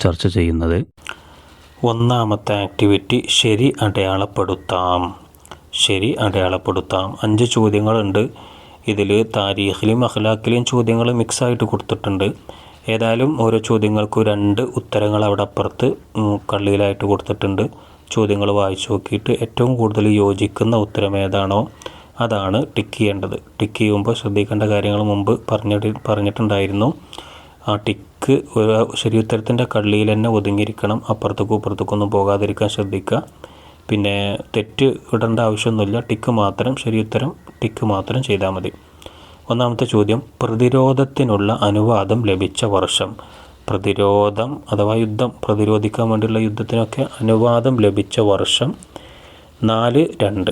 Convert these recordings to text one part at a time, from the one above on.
ചർച്ച ചെയ്യുന്നത്? ഒന്നാമത്തെ ആക്ടിവിറ്റി ശരി അടയാളപ്പെടുത്താം. ശരി അടയാളപ്പെടുത്താം. അഞ്ച് ചോദ്യങ്ങളുണ്ട്. ഇതിൽ താരീഖിലും അഖ്ലാഖിലും ചോദ്യങ്ങൾ മിക്സായിട്ട് കൊടുത്തിട്ടുണ്ട്. ഏതായാലും ഓരോ ചോദ്യങ്ങൾക്കും രണ്ട് ഉത്തരങ്ങൾ അവിടെ അപ്പുറത്ത് കള്ളിയിലായിട്ട് കൊടുത്തിട്ടുണ്ട്. ചോദ്യങ്ങൾ വായിച്ചു നോക്കിയിട്ട് ഏറ്റവും കൂടുതൽ യോജിക്കുന്ന ഉത്തരം ഏതാണോ അതാണ് ടിക്ക് ചെയ്യേണ്ടത്. ടിക്ക് ചെയ്യുമ്പോൾ ശ്രദ്ധിക്കേണ്ട കാര്യങ്ങൾ മുമ്പ് പറഞ്ഞിട്ട് പറഞ്ഞിട്ടുണ്ടായിരുന്നു. ആ ടിക്ക് ഒരു ശരി ഉത്തരത്തിന്റെ കള്ളിയിൽ തന്നെ ഒതുങ്ങിയിരിക്കണം. അപ്പുറത്തേക്കും ഇപ്പുറത്തേക്കും ഒന്നും പോകാതിരിക്കാൻ ശ്രദ്ധിക്കുക. പിന്നെ തെറ്റ് ഇടേണ്ട ആവശ്യമൊന്നുമില്ല. ടിക്ക് മാത്രം ശരി ഉത്തരം ടിക്ക് മാത്രം ചെയ്താൽ മതി. ഒന്നാമത്തെ ചോദ്യം പ്രതിരോധത്തിനുള്ള അനുവാദം ലഭിച്ച വർഷം. പ്രതിരോധം അഥവാ യുദ്ധം പ്രതിരോധിക്കാൻ വേണ്ടിയുള്ള യുദ്ധത്തിനൊക്കെ അനുവാദം ലഭിച്ച വർഷം നാല് രണ്ട്.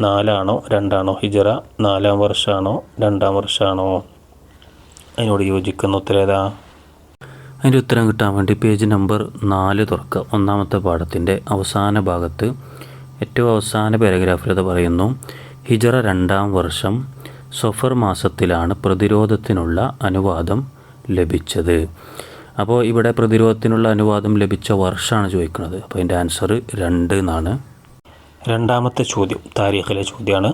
നാലാണോ രണ്ടാണോ? ഹിജറ നാലാം വർഷമാണോ രണ്ടാം വർഷമാണോ? അതിനോട് യോജിക്കുന്ന ഉത്തരം ഏതാ? അതിന്റെ ഉത്തരം കിട്ടാൻ വേണ്ടി പേജ് നമ്പർ നാല് തുറക്കുക. ഒന്നാമത്തെ പാഠത്തിന്റെ അവസാന ഭാഗത്ത് ഏറ്റവും അവസാന പാരഗ്രാഫിൽ അത് പറയുന്നു ഹിജറ രണ്ടാം വർഷം സഫർ മാസത്തിലാണ് പ്രതിരോധത്തിനുള്ള അനുവാദം ലഭിച്ചത്. അപ്പോൾ ഇവിടെ പ്രതിരോധത്തിനുള്ള അനുവാദം ലഭിച്ച വർഷമാണ് ചോദിക്കുന്നത്. അപ്പോൾ അതിന്റെ ആൻസർ രണ്ട് എന്നാണ്. രണ്ടാമത്തെ ചോദ്യം താരീഖിലെ ചോദ്യമാണ്.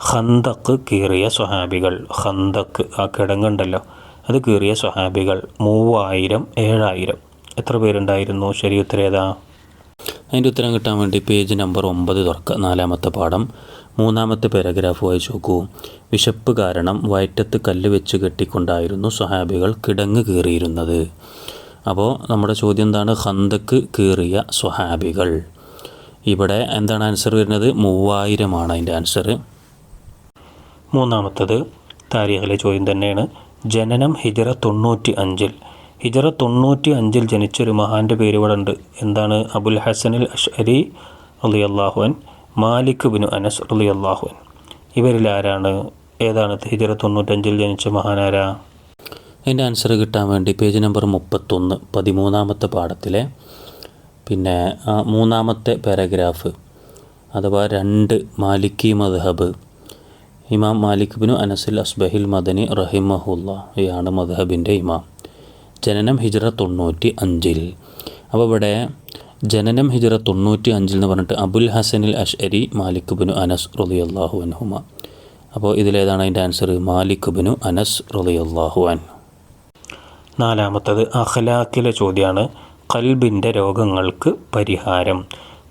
ഹന്തക്ക് കീറിയ സ്വഹാബികൾ ഹന്തക്ക് ആ കിടങ്ങുണ്ടല്ലോ. അത് കീറിയ സ്വഹാബികൾ മൂവായിരം ഏഴായിരം. എത്ര പേരുണ്ടായിരുന്നു? ശരി ഉത്തര ഏതാ? അതിന്റെ ഉത്തരം കിട്ടാൻ വേണ്ടി പേജ് നമ്പർ ഒമ്പത് തുറക്കുക. നാലാമത്തെ പാഠം. മൂന്നാമത്തെ പാരഗ്രാഫ് വായിച്ചു നോക്കൂ. വിശപ്പ് കാരണം വയറ്റത്ത് കല്ല് വെച്ച് കെട്ടിക്കൊണ്ടായിരുന്നു സ്വഹാബികൾ കിടങ്ങ് കീറിയിരുന്നത്. അപ്പോൾ നമ്മുടെ ചോദ്യം എന്താണ്? ഹന്തക്ക് കീറിയ സ്വഹാബികൾ. ഇവിടെ എന്താണ് ആൻസർ വരുന്നത്? മൂവായിരമാണ് അതിന്റെ ആൻസർ. മൂന്നാമത്തത് താരിഹലെ ചോദ്യം തന്നെയാണ്. ജനനം ഹിജറ തൊണ്ണൂറ്റി അഞ്ചിൽ ഹിജറ തൊണ്ണൂറ്റി അഞ്ചിൽ ജനിച്ചൊരു മഹാന്റെ പേര് ഇവിടെ ഉണ്ട് എന്താണ്? അബുൽ ഹസനിൽ അഷ്അരി അലി അള്ളാഹുൻ മാലിക് ബിനു അനസ് അലി അള്ളാഹുൻ ഇവരിൽ ആരാണ്? ഏതാണ്? ഹിജറ തൊണ്ണൂറ്റഞ്ചിൽ ജനിച്ച മഹാനാരാ? എന്റെ ആൻസർ കിട്ടാൻ വേണ്ടി പേജ് നമ്പർ മുപ്പത്തൊന്ന് പതിമൂന്നാമത്തെ പാഠത്തിലെ പിന്നെ മൂന്നാമത്തെ പാരഗ്രാഫ് അഥവാ രണ്ട് മാലിക്കി മദ്ഹബ് ഇമാം മാലിക് ബിനു അനസിൽ അസ്ബഹിൽ മദനി റഹിമഹുല്ല ഇയാണ് മദ്ഹബിന്റെ ഇമാം. ജനനം ഹിജറ തൊണ്ണൂറ്റി അഞ്ചിൽ അപ്പോൾ ഇവിടെ ജനനം ഹിജറ തൊണ്ണൂറ്റി അഞ്ചിൽ എന്ന് പറഞ്ഞിട്ട് അബുൽ ഹസനിൽ അഷ്അരി മാലിക് ബിനു അനസ് റളിയല്ലാഹു അൻഹുമ. അപ്പോൾ ഇതിലേതാണ് അതിന്റെ ആൻസർ മാലിക് ബിനു അനസ് അള്ളാഹു അൻ നാലാമത്തത് അഖലാക്കിലെ ചോദ്യമാണ് കൽബിന്റെ രോഗങ്ങൾക്ക് പരിഹാരം.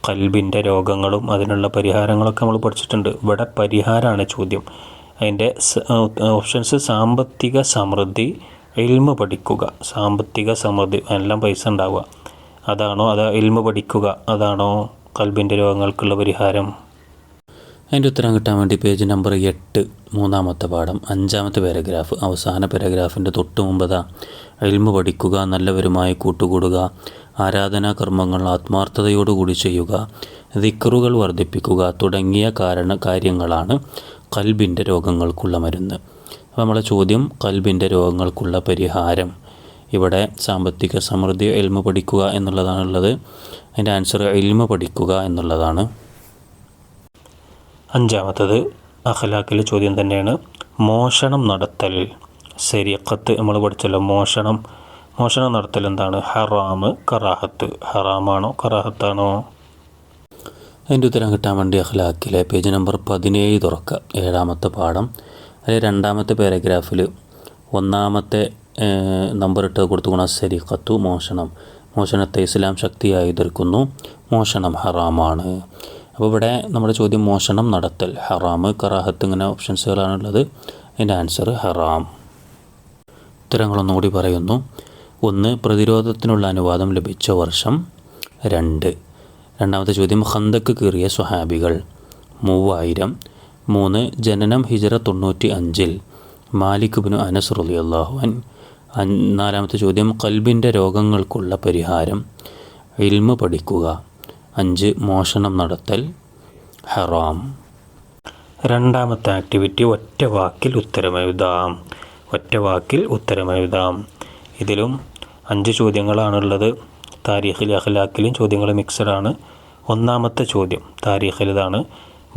കൽബിന്റെ രോഗങ്ങളും അതിനുള്ള പരിഹാരങ്ങളൊക്കെ നമ്മൾ പഠിച്ചിട്ടുണ്ട്. ഇവിടെ പരിഹാരമാണ് ചോദ്യം. അതിന്റെ ഓപ്ഷൻസ് സാമ്പത്തിക സമൃദ്ധി ഇൽമ പഠിക്കുക. സാമ്പത്തിക സമൃദ്ധി എല്ലാം പൈസ ഉണ്ടാവുക. അതാണോ? അതാ ഇൽമ പഠിക്കുക. അതാണോ കൽബിന്റെ രോഗങ്ങൾക്കുള്ള പരിഹാരം? അതിന്റെ ഉത്തരം കിട്ടാൻ വേണ്ടി പേജ് നമ്പർ എട്ട് മൂന്നാമത്തെ പാഠം അഞ്ചാമത്തെ പാരഗ്രാഫ് അവസാന പാരഗ്രാഫിന്റെ തൊട്ട് മുമ്പതാ. എൽമ പഠിക്കുക നല്ലവരുമായി കൂട്ടുകൂടുക. ആരാധനാ കർമ്മങ്ങൾ ആത്മാർത്ഥതയോടുകൂടി ചെയ്യുക ദിക്കറുകൾ വർദ്ധിപ്പിക്കുക തുടങ്ങിയ കാരണ കാര്യങ്ങളാണ് കൽബിന്റെ രോഗങ്ങൾക്കുള്ള മരുന്ന്. അപ്പോൾ നമ്മളെ ചോദ്യം കൽബിന്റെ രോഗങ്ങൾക്കുള്ള പരിഹാരം. ഇവിടെ സാമ്പത്തിക സമൃദ്ധി എൽമ പഠിക്കുക എന്നുള്ളതാണുള്ളത്. അതിന്റെ ആൻസർ എൽമ പഠിക്കുക എന്നുള്ളതാണ്. അഞ്ചാമത്തത് അഖലാക്കിലെ ചോദ്യം തന്നെയാണ്. മോഷണം നടത്തൽ. ശരിയക്കത്ത് നമ്മൾ പഠിച്ചല്ലോ മോഷണം മോഷണം നടത്തൽ എന്താണ് ഹറാമ് കറാഹത്ത്. ഹറാമാണോ കറാഹത്താണോ? അതിന്റെ ഉത്തരം കിട്ടാൻ വേണ്ടി അഖ്ലാഖിലെ പേജ് നമ്പർ പതിനേഴ് തുറക്കുക. ഏഴാമത്തെ പാഠം. അതിൽ രണ്ടാമത്തെ പാരഗ്രാഫിൽ ഒന്നാമത്തെ നമ്പർ ഇട്ട് കൊടുത്തുകൊണ്ട് ശരിക്കത്തു മോഷണം. മോഷണത്തെ ഇസ്ലാം ശക്തിയായി എതിർക്കുന്നു. മോഷണം ഹറാമാണ്. അപ്പോൾ ഇവിടെ നമ്മുടെ ചോദ്യം മോഷണം നടത്തൽ. ഹറാമ് കറാഹത്ത് ഇങ്ങനെ ഓപ്ഷൻസുകളാണുള്ളത് അതിന്റെ ആൻസർ ഹറാം. ഉത്തരങ്ങളൊന്നുകൂടി പറയുന്നു. ഒന്ന് പ്രതിരോധത്തിനുള്ള അനുവാദം ലഭിച്ച വർഷം. രണ്ട് രണ്ടാമത്തെ ചോദ്യം ഹന്തക്ക് കീറിയ സ്വഹാബികൾ. മൂവായിരം. മൂന്ന് ജനനം ഹിജറ തൊണ്ണൂറ്റി അഞ്ചിൽ മാലിക് ബിനു അനസ് അൻ. അൻ- നാലാമത്തെ ചോദ്യം കൽബിന്റെ രോഗങ്ങൾക്കുള്ള പരിഹാരം. ഇൽമ പഠിക്കുക. അഞ്ച് മോഷണം നടത്തൽ. ഹറാം. രണ്ടാമത്തെ ആക്ടിവിറ്റി ഒറ്റ വാക്കിൽ ഉത്തരമെഴുതാം. ഒറ്റ വാക്കിൽ ഉത്തരമെഴുതാം. ഇതിലും അഞ്ച് ചോദ്യങ്ങളാണുള്ളത്. താരീഖിൽ അഖ്ലാഖിലും ചോദ്യങ്ങൾ മിക്സഡാണ്. ഒന്നാമത്തെ ചോദ്യം താരീഖിൽ ഇതാണ്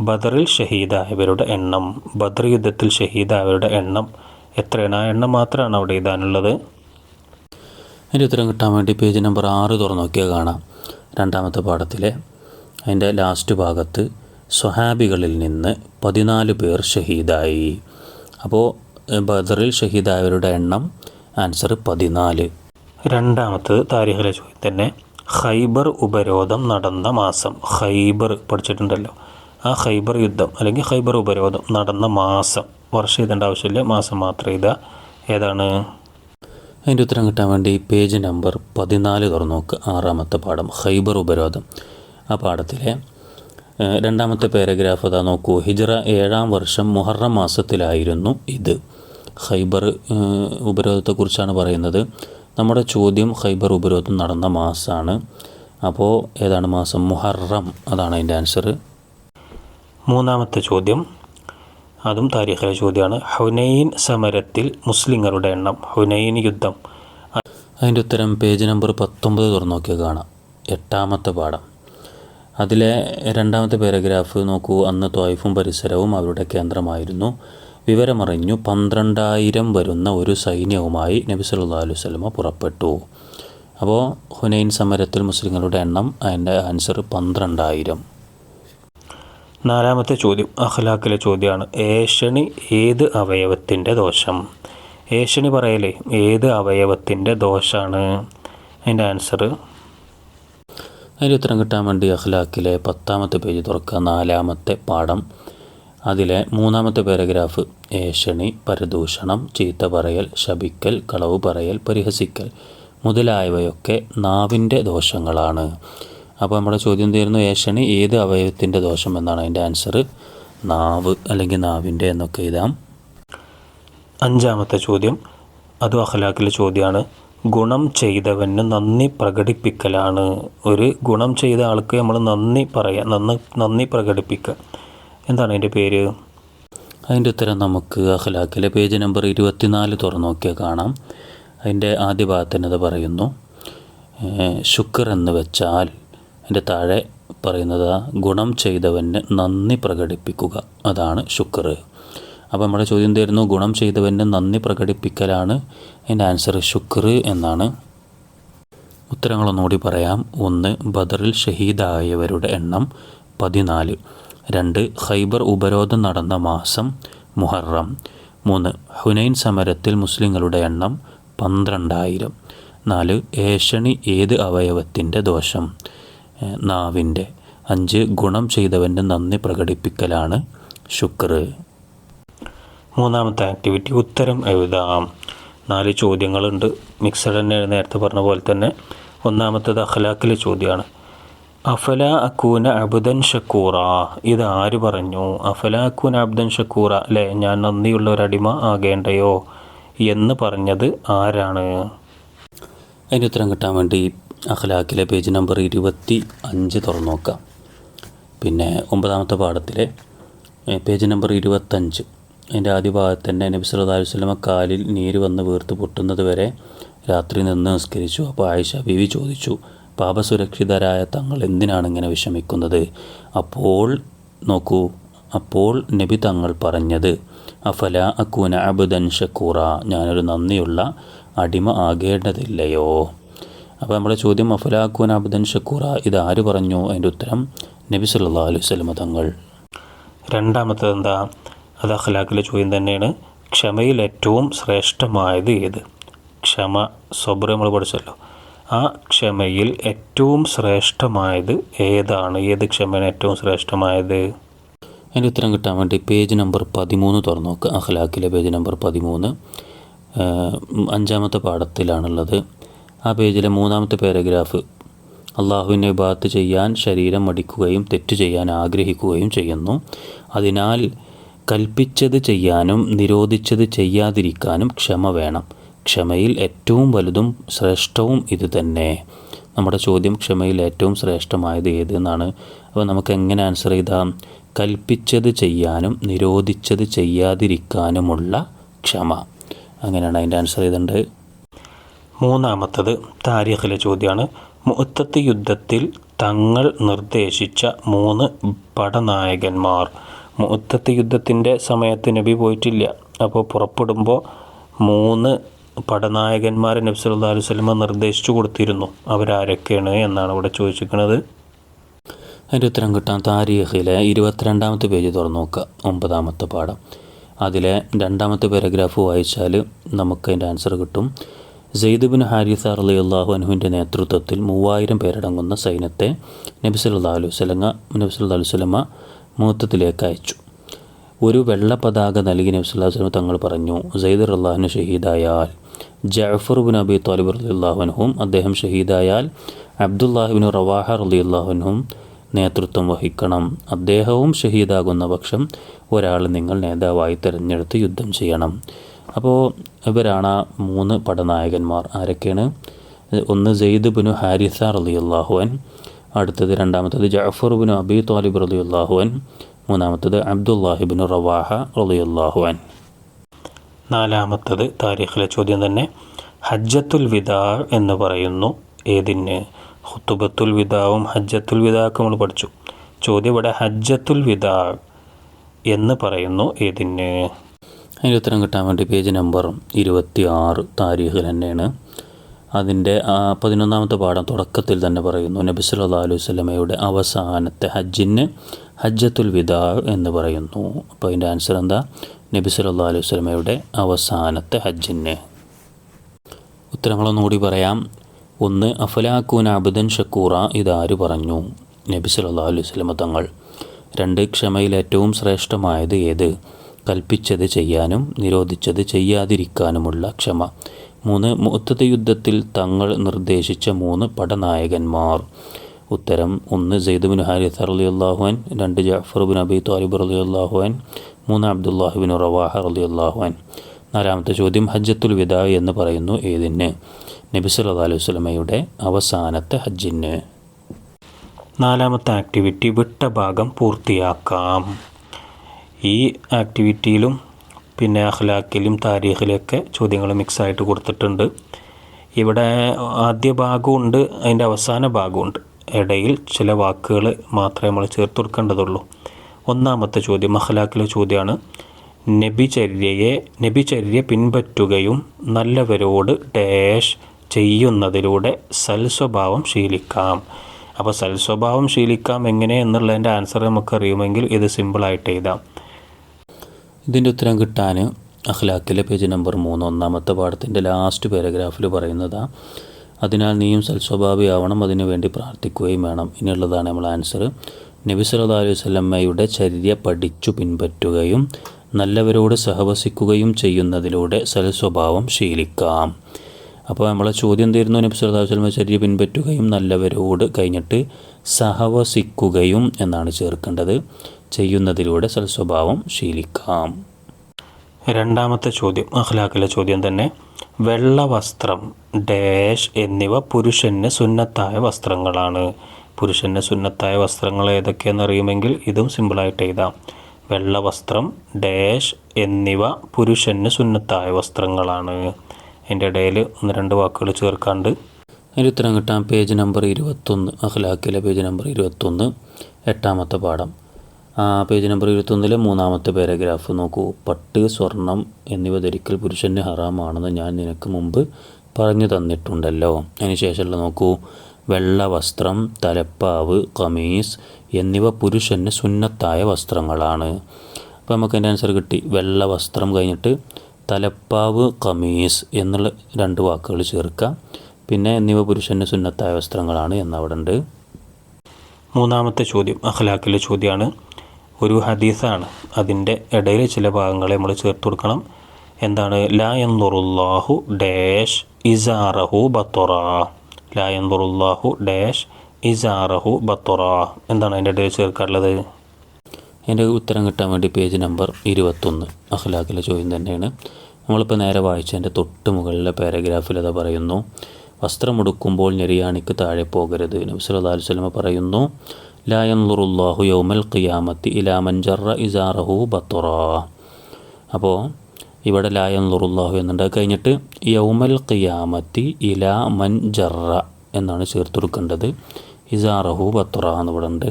ബദറിൽ ഷഹീദായവരുടെ എണ്ണം. ബദർ യുദ്ധത്തിൽ ഷഹീദായവരുടെ എണ്ണം. എത്രയാണ്? ആ എണ്ണം മാത്രമാണ് അവിടെ എഴുതാനുള്ളത്. അതിന്റെ ഉത്തരം കിട്ടാൻ വേണ്ടി പേജ് നമ്പർ ആറ് തുറന്നു നോക്കിയാൽ കാണാം. രണ്ടാമത്തെ പാഠത്തിലെ അതിന്റെ ലാസ്റ്റ് ഭാഗത്ത് സ്വഹാബികളിൽ നിന്ന് പതിനാല് പേർ ഷഹീദായി. അപ്പോൾ ബദറിൽ ഷഹീദായവരുടെ എണ്ണം ആൻസർ പതിനാല്. രണ്ടാമത്തത് താരിഖിലെ ചോദ്യം തന്നെ ഖൈബർ ഉപരോധം നടന്ന മാസം ഖൈബർ പഠിച്ചിട്ടുണ്ടല്ലോ. ആ ഖൈബർ യുദ്ധം അല്ലെങ്കിൽ ഖൈബർ ഉപരോധം നടന്ന മാസം വർഷം എഴുതേണ്ട ആവശ്യമില്ല മാസം മാത്രം ഇതാ ഏതാണ്? അതിന്റെ ഉത്തരം കിട്ടാൻ വേണ്ടി പേജ് നമ്പർ പതിനാല് തുറന്നു നോക്ക് ആറാമത്തെ പാഠം ഖൈബർ ഉപരോധം. ആ പാഠത്തിലെ രണ്ടാമത്തെ പാരഗ്രാഫ് അതാ നോക്കൂ. ഹിജറ ഏഴാം വർഷം മുഹറം മാസത്തിലായിരുന്നു ഇത്. ഖൈബർ ഉപരോധത്തെക്കുറിച്ചാണ് പറയുന്നത്. നമ്മുടെ ചോദ്യം ഖൈബർ ഉപരോധം നടന്ന മാസമാണ് അപ്പോൾ ഏതാണ് മാസം? മുഹറം അതാണ് അതിന്റെ ആൻസർ. മൂന്നാമത്തെ ചോദ്യം. അതും താരീഖിലെ ചോദ്യമാണ്. ഹുനൈൻ സമരത്തിൽ മുസ്ലിങ്ങളുടെ എണ്ണം ഹുനൈൻ യുദ്ധം. അതിന്റെ ഉത്തരം പേജ് നമ്പർ പത്തൊമ്പത് തുറന്നു നോക്കിയാൽ കാണാം. എട്ടാമത്തെ പാഠം. അതിലെ രണ്ടാമത്തെ പാരഗ്രാഫ് നോക്കൂ. അന്ന് ത്വായിഫും പരിസരവും അവരുടെ കേന്ദ്രമായിരുന്നു. വിവരമറിഞ്ഞു പന്ത്രണ്ടായിരം വരുന്ന ഒരു സൈന്യവുമായി നബി സല്ലാ അലൈഹി വസല്ലമ പുറപ്പെട്ടു. അപ്പോൾ ഹുനൈൻ സമരത്തിൽ മുസ്ലിങ്ങളുടെ എണ്ണം അതിന്റെ ആൻസർ പന്ത്രണ്ടായിരം. നാലാമത്തെ ചോദ്യം അഖ്ലാഖിലെ ചോദ്യമാണ്. ഏഷണി ഏത് അവയവത്തിന്റെ ദോഷം? ഏഷണി പറയലേ ഏത് അവയവത്തിന്റെ ദോഷമാണ് അതിന്റെ ആൻസർ അതിന്റെ ഉത്തരം കിട്ടാൻ വേണ്ടി അഖ്ലാഖിലെ പത്താമത്തെ പേജ് തുറക്കുക. നാലാമത്തെ പാഠം. അതിലെ മൂന്നാമത്തെ പാരഗ്രാഫ് ഏഷണി പരദൂഷണം ചീത്ത പറയൽ ശപിക്കൽ കളവ് പറയൽ പരിഹസിക്കൽ മുതലായവയൊക്കെ നാവിന്റെ ദോഷങ്ങളാണ്. അപ്പോൾ നമ്മുടെ ചോദ്യം തീരുന്നു ഏഷണി ഏത് അവയവത്തിന്റെ ദോഷം എന്നാണ് അതിന്റെ ആൻസർ നാവ് അല്ലെങ്കിൽ നാവിന്റെ എന്നൊക്കെ എഴുതാം. അഞ്ചാമത്തെ ചോദ്യം അതും അഖലാക്കിലെ ചോദ്യമാണ്. ഗുണം ചെയ്തവന് നന്ദി പ്രകടിപ്പിക്കലാണ്. ഒരു ഗുണം ചെയ്ത ആൾക്ക് നമ്മൾ നന്ദി പറയാം നന്ദി നന്ദി പ്രകടിപ്പിക്കുക എന്താണ് അതിന്റെ പേര്? അതിന്റെ ഉത്തരം നമുക്ക് അഖ്ലാഖിലെ പേജ് നമ്പർ ഇരുപത്തിനാല് തുറന്നു നോക്കിയാൽ കാണാം. അതിന്റെ ആദ്യ ഭാഗത്തിനത് പറയുന്നു. ശുക്ർ എന്ന് വെച്ചാൽ അതിന്റെ താഴെ പറയുന്നത് ഗുണം ചെയ്തവന് നന്ദി പ്രകടിപ്പിക്കുക. അതാണ് ശുക്ർ. അപ്പോൾ നമ്മുടെ ചോദ്യം തരുന്നു ഗുണം ചെയ്തവന് നന്ദി പ്രകടിപ്പിക്കലാണ്. അതിന്റെ ആൻസർ ശുക്ർ എന്നാണ്. ഉത്തരങ്ങളൊന്നുകൂടി പറയാം. ഒന്ന് ബദറിൽ ഷഹീദായവരുടെ എണ്ണം പതിനാല്. രണ്ട് ഖൈബർ ഉപരോധം നടന്ന മാസം മുഹറം. മൂന്ന് ഹുനൈൻ സമരത്തിൽ മുസ്ലിങ്ങളുടെ എണ്ണം പന്ത്രണ്ടായിരം. നാല് ഏഷണി ഏത് അവയവത്തിന്റെ ദോഷം? നാവിന്റെ. അഞ്ച് ഗുണം ചെയ്തവന്റെ നന്ദി പ്രകടിപ്പിക്കലാണ് ശുക്ർ. മൂന്നാമത്തെ ആക്ടിവിറ്റി ഉത്തരം എഴുതാം. നാല് ചോദ്യങ്ങളുണ്ട്. മിക്സഡ് തന്നെ നേരത്തെ പറഞ്ഞ പോലെ തന്നെ ഒന്നാമത്തത് അഖലാക്കിലെ ചോദ്യമാണ്. അഫല അക്കൂന അബുദൻ ഷക്കൂറ. ഇത് ആര് പറഞ്ഞു? അഫല അക്കൂന അബ്ദൻ ഷക്കൂറ. അല്ലേ? ഞാൻ നന്ദിയുള്ള അടിമ ആകേണ്ടയോ? എന്ന് പറഞ്ഞത് ആരാണ്? അതിന്റെ ഉത്തരം കിട്ടാൻ വേണ്ടി അഖലാഖിലെ പേജ് നമ്പർ ഇരുപത്തി അഞ്ച് തുറന്നു നോക്കാം. പിന്നെ ഒമ്പതാമത്തെ പാഠത്തിലെ പേജ് നമ്പർ ഇരുപത്തഞ്ച്. അതിന്റെ ആദ്യ ഭാഗത്ത് തന്നെ നബി അലൈഹി വസല്ലമ കാലിൽ നീര് വന്ന് വീർത്ത് പൊട്ടുന്നത് വരെ രാത്രി നിന്ന് നിസ്കരിച്ചു. അപ്പോൾ ആയിഷ ബീവി ചോദിച്ചു പാപസുരക്ഷിതരായ തങ്ങൾ എന്തിനാണ് ഇങ്ങനെ വിഷമിക്കുന്നത്? അപ്പോൾ നോക്കൂ അപ്പോൾ നബി തങ്ങൾ പറഞ്ഞത് അഫല അക്കൂന അബുദൻ ഷക്കൂറ ഞാനൊരു നന്ദിയുള്ള അടിമ ആകേണ്ടതില്ലയോ? അപ്പോൾ നമ്മുടെ ചോദ്യം അഫല അക്കൂന അബുദൻ ഷക്കൂറ ഇത് ആര് പറഞ്ഞു? അതിന്റെ ഉത്തരം നബി സല്ലാ അലൈഹി സ്വലമ തങ്ങൾ. രണ്ടാമത്തത് എന്താ? അത് അഖലാഖിലെ ചോദ്യം തന്നെയാണ്. ക്ഷമയിൽ ഏറ്റവും ശ്രേഷ്ഠമായത് ഏത്? ക്ഷമ സബ്ര നമ്മൾ പഠിച്ചല്ലോ. ആ ക്ഷമയിൽ ഏറ്റവും ശ്രേഷ്ഠമായത് ഏതാണ്? ഏത് ക്ഷമയാണ് ഏറ്റവും ശ്രേഷ്ഠമായത്? അതിന്റെ ഉത്തരം കിട്ടാൻ വേണ്ടി പേജ് നമ്പർ പതിമൂന്ന് തുറന്നു നോക്കുക അഖ്ലാഖിലെ പേജ് നമ്പർ പതിമൂന്ന്. അഞ്ചാമത്തെ പാഠത്തിലാണുള്ളത്. ആ പേജിലെ മൂന്നാമത്തെ പാരഗ്രാഫ് അള്ളാഹുവിനെ ബാത്ത് ചെയ്യാൻ ശരീരം മടിക്കുകയും തെറ്റ് ചെയ്യാൻ ആഗ്രഹിക്കുകയും ചെയ്യുന്നു. അതിനാൽ കൽപ്പിച്ചത് ചെയ്യാനും നിരോധിച്ചത് ചെയ്യാതിരിക്കാനും ക്ഷമ വേണം. ക്ഷമയിൽ ഏറ്റവും വലുതും ശ്രേഷ്ഠവും ഇത് തന്നെ. നമ്മുടെ ചോദ്യം ക്ഷമയിൽ ഏറ്റവും ശ്രേഷ്ഠമായത് ഏത് എന്നാണ് അപ്പോൾ നമുക്ക് എങ്ങനെ ആൻസർ ചെയ്താം? കൽപ്പിച്ചത് ചെയ്യാനും നിരോധിച്ചത് ചെയ്യാതിരിക്കാനുമുള്ള ക്ഷമ. അങ്ങനെയാണ് അതിന്റെ ആൻസർ ചെയ്തിട്ടുണ്ട് മൂന്നാമത്തത് താരിഖിലെ ചോദ്യമാണ്. മുത്തത്ത് യുദ്ധത്തിൽ തങ്ങൾ നിർദ്ദേശിച്ച മൂന്ന് പടനായകന്മാർ. മുത്തത്ത് യുദ്ധത്തിന്റെ സമയത്ത് നബി പോയിട്ടില്ല. അപ്പോൾ പുറപ്പെടുമ്പോൾ മൂന്ന് പടനായകന്മാരെ നബി സല്ലല്ലാഹു അലൈഹി സ്വലമ നിർദ്ദേശിച്ചു കൊടുത്തിരുന്നു. അവരാരൊക്കെയാണ് എന്നാണ് ഇവിടെ ചോദിച്ചിരിക്കുന്നത്. അതിന്റെ ഉത്തരം കിട്ടാൻ താരീഖിലെ ഇരുപത്തിരണ്ടാമത്തെ പേജ് തുറന്നു നോക്കുക. ഒമ്പതാമത്തെ പാഠം. അതിലെ രണ്ടാമത്തെ പാരഗ്രാഫ് വായിച്ചാൽ നമുക്ക് അതിന്റെ ആൻസർ കിട്ടും. സെയ്ദ് ബിൻ ഹാരിസ് അലി അള്ളാഹു അനുവിന്റെ നേതൃത്വത്തിൽ മൂവായിരം പേരടങ്ങുന്ന സൈന്യത്തെ നബി സല്ലല്ലാഹു അലൈഹി വസല്ലമ നബി വസല്ലമ മുഹത്തത്തിലേക്ക് അയച്ചു. ഒരു വെള്ള പതാക നൽകി നബി സ്വലമ തങ്ങൾ പറഞ്ഞു സെയ്ദ് അള്ളാഹുന് ഷഹീദായാൽ ജഅഫർ ബിൻ അബി താലിബ് റലി അള്ളാഹുനഹും അദ്ദേഹം ഷഹീദായാൽ അബ്ദുല്ലാഹിബിൻ റവാഹ അലി അള്ളാഹുനഹും നേതൃത്വം വഹിക്കണം. അദ്ദേഹവും ഷഹീദാകുന്ന പക്ഷം ഒരാൾ നിങ്ങൾ നേതാവായി തിരഞ്ഞെടുത്ത് യുദ്ധം ചെയ്യണം. അപ്പോൾ ഇവരാണ് മൂന്ന് പടനായകന്മാർ. ആരൊക്കെയാണ്? ഒന്ന് സെയ്ദ് ബിനു ഹാരിസ അലി അള്ളാഹുവൻ അടുത്തത് രണ്ടാമത്തത് ജഅഫർ ബിനു അബി താലിബ് അള്ളാഹുവൻ മൂന്നാമത്തത് അബ്ദുല്ലാഹിബിൻ റവാഹ അലി അള്ളാഹുവൻ നാലാമത്തത് താരീഖിലെ ചോദ്യം തന്നെ. ഹജ്ജത്തുൽ വിദാ എന്ന് പറയുന്നു. ഏതിന്? ഹുത്തുബത്തുൽ വിദാവും ഹജ്ജത്തുൽ വിദാക്കും നമ്മൾ പഠിച്ചു. ചോദ്യം ഇവിടെ ഹജ്ജത്തുൽ വിദാ എന്ന് പറയുന്നു. ഏതിന്? അതിന്റെ ഉത്തരം കിട്ടാൻ വേണ്ടി പേജ് നമ്പർ ഇരുപത്തി ആറ് താരീഖിൽ തന്നെയാണ്. അതിന്റെ പതിനൊന്നാമത്തെ പാഠം തുടക്കത്തിൽ തന്നെ പറയുന്നു. നബി സല്ലല്ലാഹു അലൈഹി അവസാനത്തെ ഹജ്ജിന് ഹജ്ജത്തുൽ വിദാ എന്ന് പറയുന്നു. അപ്പോൾ അതിന്റെ ആൻസർ എന്താ? നബി സല്ലല്ലാഹു അലൈഹി വസല്ലമയുടെ അവസാനത്തെ ഹജ്ജിന്. ഉത്തരങ്ങളൊന്നുകൂടി പറയാം. ഒന്ന് അഫലാക്കൂൻ അബുദൻ ഷക്കൂറ ഇതാര് പറഞ്ഞു? നബി സല്ലല്ലാഹു അലൈഹി സ്വലമ തങ്ങൾ. രണ്ട് ക്ഷമയിൽ ഏറ്റവും ശ്രേഷ്ഠമായത് ഏത്? കൽപ്പിച്ചത് ചെയ്യാനും നിരോധിച്ചത് ചെയ്യാതിരിക്കാനുമുള്ള ക്ഷമ. മൂന്ന് മുഹത്തത് യുദ്ധത്തിൽ തങ്ങൾ നിർദ്ദേശിച്ച മൂന്ന് പടനായകന്മാർ. ഉത്തരം ഒന്ന് സെയ്ദുബിൻ ഹാരിസ് അലി അള്ളാഹുൻ രണ്ട് ജാഫർ ബിൻ അബി താലിബ് അലി അള്ളാഹുൻ മൂന്ന് അബ്ദുല്ലാഹിബിൻ റവാഹ അലി അള്ളാഹുൻ നാലാമത്തെ ചോദ്യം ഹജ്ജത്തുൽ വിദാ എന്ന് പറയുന്നു ഏതിന്? നബി സല്ലാ അലൈഹി സ്വലമയുടെ അവസാനത്തെ ഹജ്ജിന്. നാലാമത്തെ ആക്ടിവിറ്റി വിട്ട ഭാഗം പൂർത്തിയാക്കാം. ഈ ആക്ടിവിറ്റിയിലും പിന്നെ അഖ്ലാക്കിലും താരീഖിലൊക്കെ ചോദ്യങ്ങൾ മിക്സായിട്ട് കൊടുത്തിട്ടുണ്ട്. ഇവിടെ ആദ്യ ഭാഗമുണ്ട് അതിന്റെ അവസാന ഭാഗമുണ്ട്. ഇടയിൽ ചില വാക്കുകൾ മാത്രമേ നമ്മൾ ചേർത്ത് കൊടുക്കേണ്ടതുള്ളൂ. ഒന്നാമത്തെ ചോദ്യം അഖ്ലാക്കിലെ ചോദ്യമാണ്. നബിചര്യയെ നബിചര്യ പിൻപറ്റുകയും നല്ലവരോട് ഡാഷ് ചെയ്യുന്നതിലൂടെ സൽസ്വഭാവം ശീലിക്കാം. അപ്പോൾ സൽസ്വഭാവം ശീലിക്കാം എങ്ങനെ എന്നുള്ളതിന്റെ ആൻസർ നമുക്കറിയുമെങ്കിൽ ഇത് സിമ്പിളായിട്ട് എഴുതാം. ഇതിന്റെ ഉത്തരം കിട്ടാൻ അഖ്ലാഖിലെ പേജ് നമ്പർ മൂന്ന് ഒന്നാമത്തെ പാഠത്തിന്റെ ലാസ്റ്റ് പാരഗ്രാഫിൽ പറയുന്നതാ അതിനാൽ നീയും സൽസ്വഭാവിയാവണം അതിനു വേണ്ടി പ്രാർത്ഥിക്കുകയും വേണം. ഇനിയുള്ളതാണ് നമ്മൾ ആൻസർ നബി സല്ലല്ലാഹു അലൈഹി സ്വലമ്മയുടെ ചര്യ പഠിച്ചു പിൻപറ്റുകയും നല്ലവരോട് സഹവസിക്കുകയും ചെയ്യുന്നതിലൂടെ സൽസ്വഭാവം ശീലിക്കാം. അപ്പോൾ നമ്മളെ ചോദ്യം തീരുന്നു നബി അലൈഹി വസല്ലമ ചര്യ പിൻപറ്റുകയും നല്ലവരോട് കഴിഞ്ഞിട്ട് സഹവസിക്കുകയും എന്നാണ് ചേർക്കേണ്ടത്. ചെയ്യുന്നതിലൂടെ സൽസ്വഭാവം ശീലിക്കാം. രണ്ടാമത്തെ ചോദ്യം അഖ്ലാഖിലെ ചോദ്യം തന്നെ വെള്ള വസ്ത്രം ഡാഷ് എന്നിവ പുരുഷന് സുന്നത്തായ വസ്ത്രങ്ങളാണ്. പുരുഷന് സുന്നത്തായ വസ്ത്രങ്ങൾ ഏതൊക്കെയെന്ന് അറിയുമെങ്കിൽ ഇതും സിമ്പിളായിട്ട് എഴുതാം. വെള്ള വസ്ത്രം ഡാഷ് എന്നിവ പുരുഷന് സുന്നത്തായ വസ്ത്രങ്ങളാണ്. എന്റെ ഇടയിൽ ഒന്ന് രണ്ട് വാക്കുകൾ ചേർക്കാണ്ട്. അതിന് ഉത്തരം കിട്ടാം. പേജ് നമ്പർ ഇരുപത്തൊന്ന് അഖ്ലാക്കിലെ പേജ് നമ്പർ ഇരുപത്തൊന്ന് എട്ടാമത്തെ പാഠം. പേജ് നമ്പർ ഇരുപത്തൊന്നിലെ മൂന്നാമത്തെ പാരഗ്രാഫ് നോക്കൂ. പട്ട് സ്വർണം എന്നിവ ധരിക്കൽ പുരുഷന് ഹറാമാണെന്ന് ഞാൻ നിനക്ക് മുമ്പ് പറഞ്ഞു തന്നിട്ടുണ്ടല്ലോ. അതിന് ശേഷമുള്ള നോക്കൂ. വെള്ള വസ്ത്രം തലപ്പാവ് കമീസ് എന്നിവ പുരുഷന് സുന്നത്തായ വസ്ത്രങ്ങളാണ്. അപ്പോൾ നമുക്ക് അതിന്റെ ആൻസർ കിട്ടി. വെള്ള വസ്ത്രം കഴിഞ്ഞിട്ട് തലപ്പാവ് കമീസ് എന്നുള്ള രണ്ട് വാക്കുകൾ ചേർക്കുക. പിന്നെ എന്നിവ പുരുഷന് സുന്നത്തായ വസ്ത്രങ്ങളാണ് എന്നവിടെ ഉണ്ട് മൂന്നാമത്തെ ചോദ്യം അഖ്ലാഖിലെ ചോദ്യമാണ്. ഒരു ഹദീസാണ്. അതിന്റെ ഇടയിൽ ചില ഭാഗങ്ങളെ നമ്മൾ ചേർത്ത് കൊടുക്കണം. എന്താണ്? ലാ എന്നുറുല്ലാഹു ഡാഷ് ഇസാറഹു ബത്തൊറ. ലാ എന്നുറുല്ലാഹു ഡാഷ് ഇസാറഹു ബത്തൊറ. എന്താണ് അതിന്റെ ഇടയിൽ ചേർക്കാറുള്ളത്? അതിന്റെ ഉത്തരം കിട്ടാൻ വേണ്ടി പേജ് നമ്പർ ഇരുപത്തൊന്ന് അഖ്ലാഖിലെ ചോദ്യം തന്നെയാണ്. നമ്മളിപ്പോൾ നേരെ വായിച്ചതിന്റെ തൊട്ട് മുകളിലെ പാരഗ്രാഫിൽ അത് പറയുന്നു. വസ്ത്രമുടുക്കുമ്പോൾ ഞെരിയാണിക്ക് താഴെ പോകരുത്. നബി സല്ലല്ലാഹു അലൈഹി യൻളുറുല്ലാഹു യൗമൽ ഖിയാമത്തി ഇലാ മൻ ജറ ഇസാറഹു ബത്തുറ. അപ്പോൾ ഇവിടെ ലായൻ യൻളുറുല്ലാഹു എന്നുണ്ട്. കഴിഞ്ഞിട്ട് യൗമൽ ഖിയാമത്തി ഇലാ മൻ ജറ എന്നാണ് ചേർത്ത് കൊടുക്കേണ്ടത് ഇസാറഹു ബത്തുറ എന്നിവിടെ ഉണ്ട്.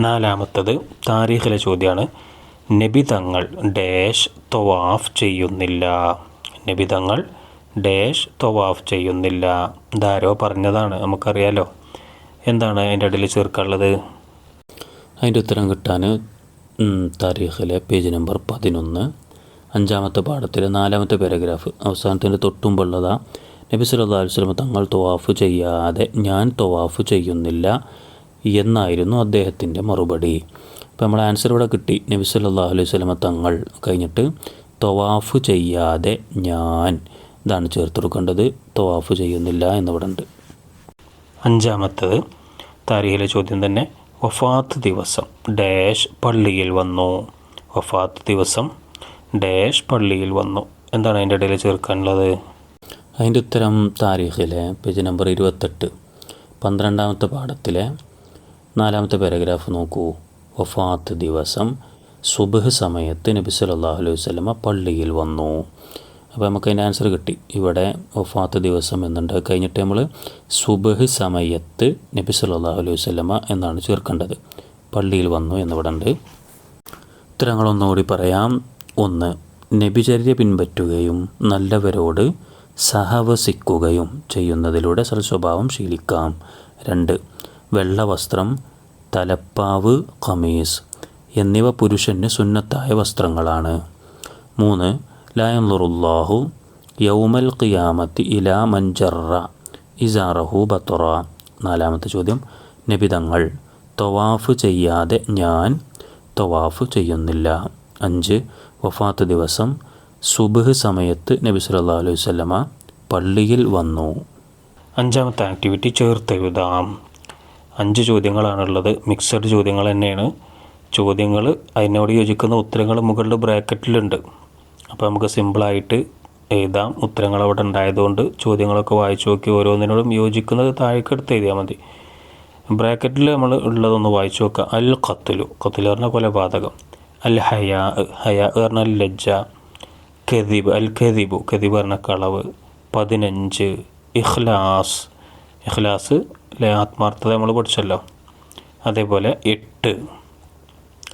നാലാമത്തത് താരീഖിലെ ചോദ്യമാണ് നബി തങ്ങൾ ഡാഷ് തൊവാഫ് ചെയ്യുന്നില്ല. നബി തങ്ങൾ ഡാഷ് തൊവാഫ് ചെയ്യുന്നില്ല. ഇതാരോ പറഞ്ഞതാണ്. നമുക്കറിയാലോ. എന്താണ് അതിന്റെ ഇടയിൽ ചേർക്കാനുള്ളത്? അതിന്റെ ഉത്തരം കിട്ടാൻ താരീഖിലെ പേജ് നമ്പർ പതിനൊന്ന്. അഞ്ചാമത്തെ പാഠത്തിലെ നാലാമത്തെ പാരഗ്രാഫ് അവസാനത്തിന്റെ തൊട്ടുമ്പുള്ളതാ നബി അലൈഹി വസല്ലം തങ്ങൾ തൊവാഫ് ചെയ്യാതെ ഞാൻ തൊവാഫ് ചെയ്യുന്നില്ല എന്നായിരുന്നു അദ്ദേഹത്തിന്റെ മറുപടി. അപ്പോൾ നമ്മൾ ആൻസർ ഇവിടെ കിട്ടി. നബി സല്ലല്ലാഹു അലൈഹി സ്വലമ തങ്ങൾ കഴിഞ്ഞിട്ട് തൊവാഫ് ചെയ്യാതെ ഞാൻ ഇതാണ് ചേർത്ത് കൊടുക്കേണ്ടത്. തൊവാഫ് ചെയ്യുന്നില്ല എന്നിവിടെ ഉണ്ട്. അഞ്ചാമത്തത് താരീഖിലെ ചോദ്യം തന്നെ വഫാത്ത് ദിവസം ഡാഷ് പള്ളിയിൽ വന്നു. വഫാത്ത് ദിവസം ഡാഷ് പള്ളിയിൽ വന്നു. എന്താണ് അതിന്റെ ഇടയിൽ ചേർക്കാനുള്ളത്? അതിന്റെ ഉത്തരം താരീഖിലെ പേജ് നമ്പർ ഇരുപത്തെട്ട്. പന്ത്രണ്ടാമത്തെ പാഠത്തിലെ നാലാമത്തെ പാരഗ്രാഫ് നോക്കൂ. വഫാത്ത് ദിവസം സുബഹ് സമയത്ത് നബി സല്ലല്ലാഹു അലൈഹി വസല്ലമ പള്ളിയിൽ വന്നു. അപ്പോൾ നമുക്ക് അതിന്റെ ആൻസർ കിട്ടി. ഇവിടെ ഒഫാത്ത് ദിവസം എന്നുണ്ട്. കഴിഞ്ഞിട്ട് നമ്മൾ സുബഹ് സമയത്ത് നബി സല്ലല്ലാഹു അലൈഹി വസല്ലമ എന്നാണ് ചേർക്കേണ്ടത്. പള്ളിയിൽ വന്നു എന്നിവിടെ ഉണ്ട്. ഉത്തരങ്ങളൊന്നുകൂടി പറയാം. ഒന്ന് നബിചര്യ പിൻപറ്റുകയും നല്ലവരോട് സഹവസിക്കുകയും ചെയ്യുന്നതിലൂടെ സൽസ്വഭാവം ശീലിക്കാം. രണ്ട് വെള്ളവസ്ത്രം തലപ്പാവ് ഖമീസ് എന്നിവ പുരുഷന് സുന്നത്തായ വസ്ത്രങ്ങളാണ്. മൂന്ന് ലായൻലുറുല്ലാഹു യൗമൽ ഖിയാമത്തി ഇലാ മഞ്ചറ ഇസാറഹു ബത്തറ നാലാമത്തെ ചോദ്യം നബിതങ്ങൾ തൊവാഫ് ചെയ്യാതെ ഞാൻ തൊവാഫ് ചെയ്യുന്നില്ല. അഞ്ച് വഫാത്ത് ദിവസം സുബഹ് സമയത്ത് നബി സല്ലല്ലാഹു അലൈഹി വസല്ലമ പള്ളിയിൽ വന്നു. അഞ്ചാമത്തെ ആക്ടിവിറ്റി ചേർത്തെഴുതാം അഞ്ച് ചോദ്യങ്ങളാണുള്ളത്. മിക്സഡ് ചോദ്യങ്ങൾ തന്നെയാണ്. ചോദ്യങ്ങൾ അതിനോട് യോജിക്കുന്ന ഉത്തരങ്ങൾ മുകളിൽ ബ്രാക്കറ്റിലുണ്ട്. അപ്പോൾ നമുക്ക് സിമ്പിളായിട്ട് എഴുതാം. ഉത്തരങ്ങൾ അവിടെ ഉണ്ടായതുകൊണ്ട് ചോദ്യങ്ങളൊക്കെ വായിച്ചു നോക്കി ഓരോന്നിനോടും യോജിക്കുന്നത് താഴേക്ക് എടുത്ത് എഴുതിയാൽ മതി. ബ്രാക്കറ്റിൽ നമ്മൾ ഉള്ളതൊന്ന് വായിച്ചു നോക്കുക അൽ ഖത്തുലു ഖത്തുലു പറഞ്ഞ കൊലപാതകം. അൽ ഹയാ ഹയാ പറഞ്ഞാൽ ലജ്ജ. കെദീബ് അൽ ഖദീബു കെദീബ് പറഞ്ഞ കളവ്. പതിനഞ്ച്. ഇഖ്ലാസ്. ഇഖ്ലാസ് അല്ലെ ആത്മാർത്ഥത നമ്മൾ പഠിച്ചല്ലോ. അതേപോലെ എട്ട്.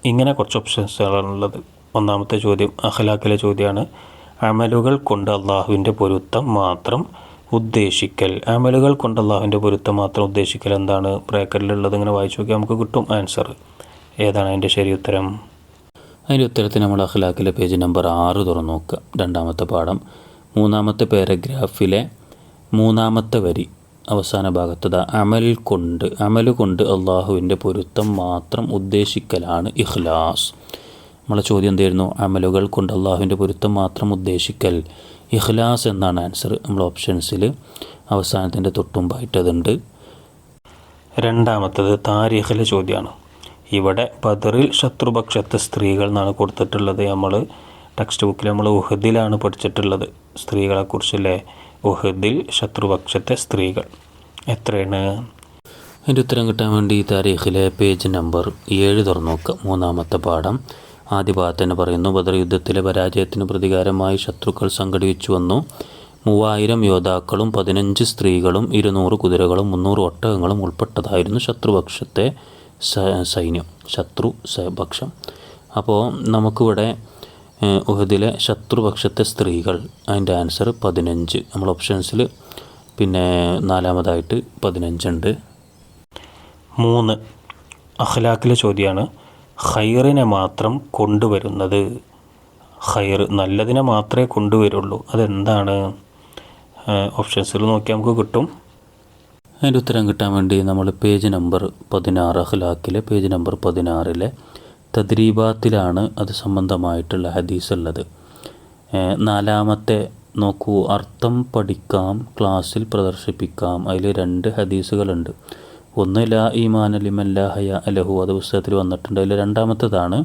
ഇങ്ങനെ കുറച്ച് ഓപ്ഷൻസുകളാണുള്ളത് ഒന്നാമത്തെ ചോദ്യം അഖലാഖിലെ ചോദ്യമാണ്. അമലുകൾ കൊണ്ട് അള്ളാഹുവിന്റെ പൊരുത്തം മാത്രം ഉദ്ദേശിക്കൽ. അമലുകൾ കൊണ്ട് അള്ളാഹുവിന്റെ പൊരുത്തം മാത്രം ഉദ്ദേശിക്കൽ എന്താണ്? ബ്രാക്കറ്റിലുള്ളത് ഇങ്ങനെ വായിച്ചു നോക്കിയാൽ നമുക്ക് കിട്ടും ആൻസർ ഏതാണ് അതിന്റെ ശരി ഉത്തരം? അതിന്റെ ഉത്തരത്തിന് നമ്മൾ അഖ്ലാഖിലെ പേജ് നമ്പർ ആറ് തുറന്നു നോക്കുക. രണ്ടാമത്തെ പാഠം. മൂന്നാമത്തെ പാരഗ്രാഫിലെ മൂന്നാമത്തെ വരി. അവസാന ഭാഗത്തത് അമൽ കൊണ്ട് അമൽ കൊണ്ട് അള്ളാഹുവിന്റെ പൊരുത്തം മാത്രം ഉദ്ദേശിക്കലാണ് ഇഖ്ലാസ്. നമ്മളെ ചോദ്യം എന്തായിരുന്നു? അമലുകൾ കൊണ്ട് അള്ളാഹുവിന്റെ പൊരുത്തം മാത്രം ഉദ്ദേശിക്കൽ. ഇഖ്ലാസ് എന്നാണ് ആൻസർ. നമ്മൾ ഓപ്ഷൻസിൽ അവസാനത്തിന്റെ തൊട്ടുമ്പായിട്ടതുണ്ട് രണ്ടാമത്തത് താരീഖിലെ ചോദ്യമാണ്. ഇവിടെ ബദറിൽ ശത്രുപക്ഷത്തെ സ്ത്രീകൾ എന്നാണ് കൊടുത്തിട്ടുള്ളത് നമ്മൾ. ടെക്സ്റ്റ് ബുക്കിൽ നമ്മൾ ഉഹദിലാണ് പഠിച്ചിട്ടുള്ളത് സ്ത്രീകളെക്കുറിച്ചല്ലേ? ഉഹദിൽ ശത്രുപക്ഷത്തെ സ്ത്രീകൾ. എത്രയാണ്? അതിന്റെ ഉത്തരം കിട്ടാൻ വേണ്ടി ഈ താരീഖിലെ പേജ് നമ്പർ ഏഴ് തുറന്നു നോക്കുക മൂന്നാമത്തെ പാഠം. ആദ്യ പറയുന്നു ബദർ യുദ്ധത്തിലെ പരാജയത്തിന് പ്രതികാരമായി ശത്രുക്കൾ സംഘടിപ്പിച്ചു വന്നു. മൂവായിരം യോദ്ധാക്കളും പതിനഞ്ച് സ്ത്രീകളും ഇരുന്നൂറ് കുതിരകളും മുന്നൂറ് ഒട്ടകങ്ങളും ഉൾപ്പെട്ടതായിരുന്നു ശത്രുപക്ഷത്തെ സൈന്യം ശത്രു പക്ഷം. അപ്പോൾ നമുക്കിവിടെ ഉഹദിലെ ശത്രുപക്ഷത്തെ സ്ത്രീകൾ അതിന്റെ ആൻസർ പതിനഞ്ച്. നമ്മൾ ഓപ്ഷൻസിൽ പിന്നെ നാലാമതായിട്ട് പതിനഞ്ചുണ്ട്. മൂന്ന് അഖ്ലാഖിലെ ചോദ്യമാണ് ഖൈറിനെ മാത്രം കൊണ്ടുവരുന്നത്. ഖൈർ നല്ലതിനെ മാത്രമേ കൊണ്ടുവരുള്ളൂ. അതെന്താണ്? ഓപ്ഷൻസിൽ നോക്കിയാൽ നമുക്ക് കിട്ടും. അതിന്റെ ഉത്തരം കിട്ടാൻ വേണ്ടി നമ്മൾ പേജ് നമ്പർ പതിനാറ് അഖ്ലാഖിലെ പേജ് നമ്പർ പതിനാറിലെ തദ്രീബാത്തിലാണ് അത് സംബന്ധമായിട്ടുള്ള ഹദീസ് ഉള്ളത്. നാലാമത്തെ നോക്കൂ അർത്ഥം പഠിക്കാം ക്ലാസ്സിൽ പ്രദർശിപ്പിക്കാം. അതിൽ രണ്ട് ഹദീസുകളുണ്ട്. ഒന്ന് ലാ ഈമാൻ അലിമൻ ലാ ഹയ അലഹു അത് പുസ്തകത്തിൽ വന്നിട്ടുണ്ട്. അതിൽ രണ്ടാമത്തതാണ്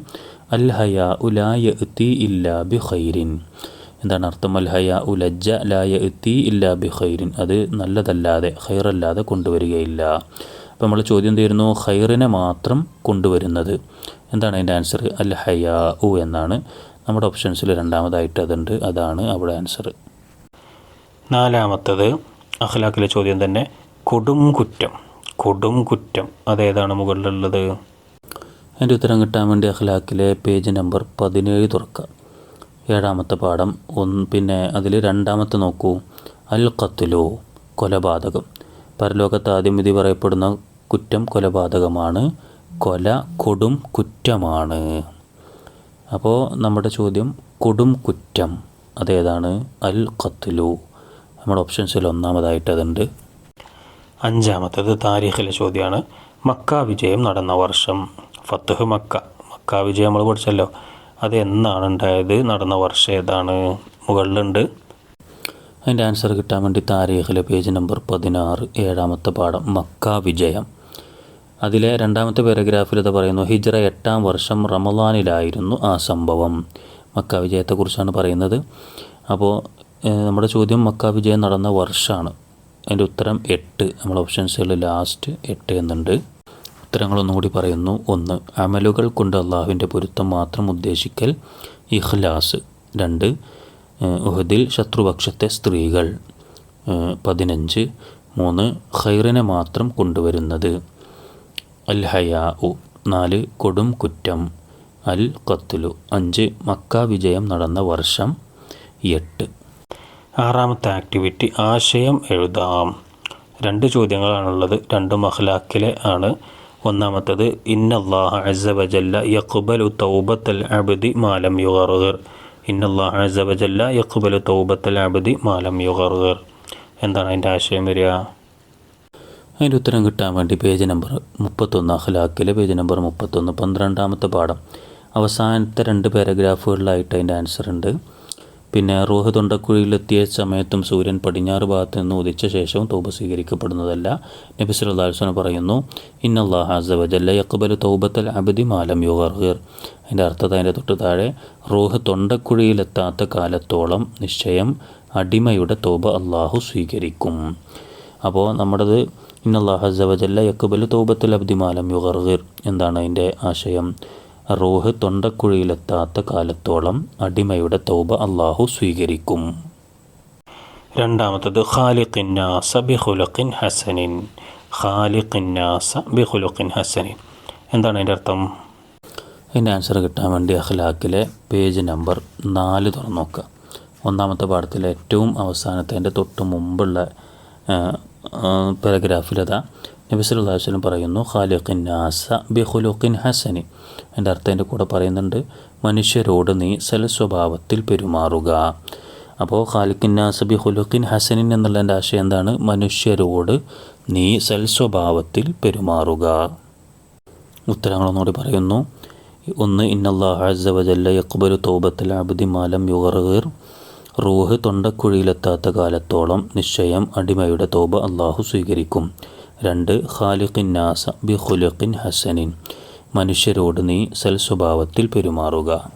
അൽ ഹയ ഉലായ ഇല്ലാ ബി ഖൈരിൻ. എന്താണ് അർത്ഥം? അൽ ഹയ ഉലജ്ജ ലജ്ജ ലായ എത്തി ഇല്ലാ ബി ഖൈരിൻ. അത് നല്ലതല്ലാതെ ഖൈറല്ലാതെ കൊണ്ടുവരികയില്ല. അപ്പോൾ നമ്മൾ ചോദ്യം തീരുന്നു ഖൈറിനെ മാത്രം കൊണ്ടുവരുന്നത്. എന്താണ് അതിന്റെ ആൻസർ അൽ ഹയ ഉ എന്നാണ്. നമ്മുടെ ഓപ്ഷൻസിൽ രണ്ടാമതായിട്ട് അതുണ്ട്. അതാണ് അവിടെ ആൻസർ നാലാമത്തത് അഖ്ലാഖിലെ ചോദ്യം തന്നെ കൊടും കുറ്റം കൊടും കുറ്റം. അതേതാണ് മുകളിലുള്ളത്? അതിന്റെ ഉത്തരം കിട്ടാൻ വേണ്ടി അഖ്ലാഖിലെ പേജ് നമ്പർ പതിനേഴ് തുറക്കുക. ഏഴാമത്തെ പാഠം. ഒന്ന് പിന്നെ അതിൽ രണ്ടാമത്തെ നോക്കൂ. അൽ ഖത്ലു കൊലപാതകം. പരലോകത്ത് ആദ്യം വിധി പറയപ്പെടുന്ന കുറ്റം കൊലപാതകമാണ്. കൊല കൊടും കുറ്റമാണ്. അപ്പോൾ നമ്മുടെ ചോദ്യം കൊടും കുറ്റം. അതേതാണ്? അൽ ഖത്ലു. നമ്മുടെ ഓപ്ഷൻസിൽ ഒന്നാമതായിട്ട് അതുണ്ട്. അഞ്ചാമത്തത് താരീഖിലെ ചോദ്യമാണ് മക്ക വിജയം നടന്ന വർഷം. ഫത്തുഹ് മക്ക. മക്ക വിജയം നമ്മൾ പഠിച്ചല്ലോ. അത് എന്നാണ് ഉണ്ടായത്? നടന്ന വർഷം ഏതാണ്? മുകളിലുണ്ട്. അതിന്റെ ആൻസർ കിട്ടാൻ വേണ്ടി താരീഖിലെ പേജ് നമ്പർ പതിനാറ് ഏഴാമത്തെ പാഠം മക്ക വിജയം. അതിലെ രണ്ടാമത്തെ പാരഗ്രാഫിൽ ഇത് പറയുന്നു ഹിജ്റ എട്ടാം വർഷം റമദാനിലായിരുന്നു ആ സംഭവം. മക്ക വിജയത്തെക്കുറിച്ചാണ് പറയുന്നത്. അപ്പോൾ നമ്മുടെ ചോദ്യം മക്ക വിജയം നടന്ന വർഷമാണ് അതിന്റെ ഉത്തരം എട്ട്. നമ്മൾ ഓപ്ഷൻസിൽ ലാസ്റ്റ് എട്ട് എന്നുണ്ട്. ഉത്തരങ്ങളൊന്നും കൂടി പറയുന്നു. ഒന്ന് അമലുകൾ കൊണ്ട് അള്ളാഹുവിന്റെ പൊരുത്തം മാത്രം ഉദ്ദേശിക്കൽ. ഇഖ്ലാസ്. രണ്ട് ഉഹദിൽ ശത്രുപക്ഷത്തെ സ്ത്രീകൾ. പതിനഞ്ച്. മൂന്ന് ഖൈറിനെ മാത്രം കൊണ്ടുവരുന്നത്. അൽ ഹയാ ഉ നാല് കൊടും കുറ്റം. അൽ കത്തുലു അഞ്ച് മക്ക വിജയം നടന്ന വർഷം. എട്ട്. ആറാമത്തെ ആക്ടിവിറ്റി ആശയം എഴുതാം. രണ്ട് ചോദ്യങ്ങളാണുള്ളത്. രണ്ട് അഖ്ലാഖിലെ ആണ്. ഒന്നാമത്തത് ഇന്നല്ലാഹ അസവജല്ല യഖ്ബലു തൗബത്തൽ അബ്ദി മാലം യുഗർഗർ. ഇന്നല്ലാഹ അസവജല്ല യഖ്ബലു തൗബത്തൽ അബ്ദി മാലം യുഗർഗർ. എന്താണ് അതിന്റെ ആശയം വരിക? അതിന്റെ ഉത്തരം കിട്ടാൻ വേണ്ടി പേജ് നമ്പർ മുപ്പത്തൊന്ന് അഖലാക്കിലെ പേജ് നമ്പർ മുപ്പത്തൊന്ന് പന്ത്രണ്ടാമത്തെ പാഠം. അവസാനത്തെ രണ്ട് പാരഗ്രാഫുകളിലായിട്ട് അതിന്റെ ആൻസർ ഉണ്ട്. പിന്നെ റൂഹ് തൊണ്ടക്കുഴിയിലെത്തിയ സമയത്തും സൂര്യൻ പടിഞ്ഞാറ് ഭാഗത്ത് നിന്ന് ഉദിച്ച ശേഷവും തൗബ സ്വീകരിക്കപ്പെടുന്നതല്ല. നബി പറയുന്നു ഇന്നല്ലാഹ അസവജല്ല യഖ്ബലു തൗബത്തൽ അബദി മാലം യുഹർഹിർ അതിന്റെ അർത്ഥം അതിന്റെ തൊട്ട് താഴെ റൂഹ് തൊണ്ടക്കുഴിയിലെത്താത്ത കാലത്തോളം നിശ്ചയം അടിമയുടെ തൗബ അള്ളാഹു സ്വീകരിക്കും. അപ്പോൾ നമ്മുടേത് ഇന്നല്ലാഹ അസവജല്ല യക്കബലു തൗബത്തുൽ അബ്ദി മാലം യുഹർഹിർ എന്താണ് അതിന്റെ ആശയം? റൂഹ് തൊണ്ടക്കുഴിയിലെത്താത്ത കാലത്തോളം അടിമയുടെ തൗബ അള്ളാഹു സ്വീകരിക്കും. രണ്ടാമത്തത് ഖാലിഖിന്നാസ ബിഹുലഖിൻ ഹസനിൻ. ഖാലിഖിന്നാസ ബിഖുലഖിൻ ഹസനിൻ. എന്താണ് അതിന്റെ അർത്ഥം? അതിന്റെ ആൻസർ കിട്ടാൻ വേണ്ടി അഖ്ലാഖിലെ പേജ് നമ്പർ നാല് തുറന്നു നോക്കുക. ഒന്നാമത്തെ പാഠത്തിലെ ഏറ്റവും അവസാനത്തെ അതിന്റെ തൊട്ട് മുമ്പുള്ള പാരഗ്രാഫിലതാ നബി പറയുന്നു ഖാലിഖിൻ നാസ ബി ഖുലുഖിൻ ഹസനി. എന്റെ അർത്ഥം എന്റെ കൂടെ പറയുന്നുണ്ട് മനുഷ്യരോട് നീ സൽസ്വഭാവത്തിൽ പെരുമാറുക. അപ്പോൾ ഖാലിഖിൻ നാസ ബി ഖുലുഖിൻ ഹസനിൻ എന്നുള്ളതിന്റെ ആശയം എന്താണ്? മനുഷ്യരോട് നീ സൽസ്വഭാവത്തിൽ പെരുമാറുക. ഉത്തരങ്ങളൊന്നുകൂടി പറയുന്നു ഒന്ന് ഇന്നല്ലാഹു അസ്സ വജല്ല യഖ്ബലു തൗബത്തൽ മാലം യുഗർഗിർ. റൂഹ് തൊണ്ടക്കുഴിയിലെത്താത്ത കാലത്തോളം നിശ്ചയം അടിമയുടെ തോബ അള്ളാഹു സ്വീകരിക്കും. രണ്ട് ഖാലിഖിൻ നാസ ബി ഖുലുഖിൻ ഹസനിൻ. മനുഷ്യരോട് നീ സൽസ്വഭാവത്തിൽ പെരുമാറുക.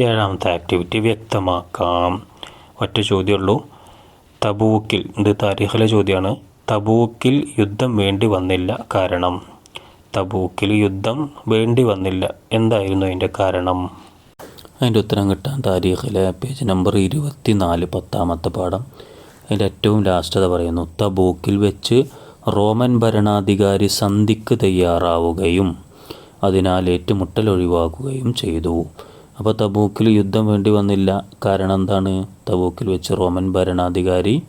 ഏഴാമത്തെ ആക്ടിവിറ്റി വ്യക്തമാക്കാം. ഒറ്റ ചോദ്യമുള്ളൂ. തബൂക്കിൽ ഇത് താരീഖിലെ ചോദ്യമാണ്. തബൂക്കിൽ യുദ്ധം വേണ്ടി വന്നില്ല കാരണം. തബൂക്കിൽ യുദ്ധം വേണ്ടി വന്നില്ല എന്തായിരുന്നു അതിന്റെ കാരണം? അതിന്റെ ഉത്തരം കിട്ടാൻ താരീഖിലെ പേജ് നമ്പർ ഇരുപത്തി നാല് പത്താമത്തെ പാഠം. അതിന്റെ ഏറ്റവും ലാസ്റ്റ് പറയുന്നു. തബൂക്കിൽ വെച്ച് റോമൻ ഭരണാധികാരി സന്ധിക്ക് തയ്യാറാവുകയും അതിനാൽ ഏറ്റുമുട്ടൽ ഒഴിവാക്കുകയും ചെയ്തു. അപ്പോൾ തബൂക്കിൽ യുദ്ധം വേണ്ടി വന്നില്ല. കാരണം എന്താണ്? തബൂക്കിൽ വെച്ച് റോമൻ ഭരണാധികാരി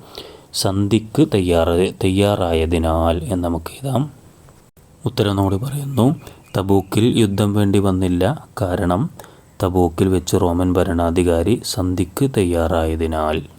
സന്ധിക്ക് തയ്യാറ തയ്യാറായതിനാൽ എന്ന് നമുക്ക് എഴുതാം. ഉത്തരം പറയുന്നു തബൂക്കിൽ യുദ്ധം വേണ്ടി വന്നില്ല. കാരണം തബൂക്കിൽ വെച്ച് റോമൻ ഭരണാധികാരി സന്ധിക്ക് തയ്യാറായതിനാൽ.